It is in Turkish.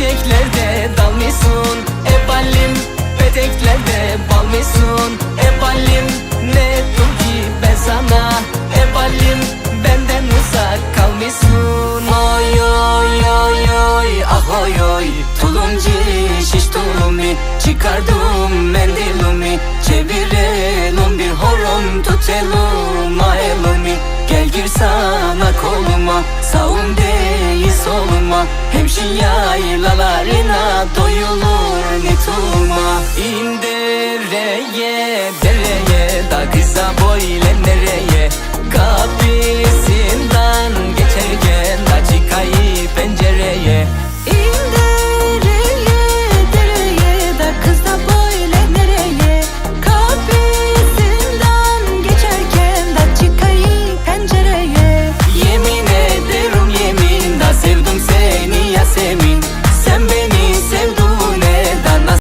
çiçeklerde dalmışsın. E balim peteklerde balmışsın. E balim ne ettim ki ben sana? E balim benden uzak kalmışsın. Oy oy oy oy ah oy oy. Tulumcu şiş tulumi Çıkardım mendilimi. Çevirelim bir horon tutelum elimi Gel gir sana koluma değil soluma Hemşin yaylalarına doyulur nituma İndereye dereye Da kısa boylen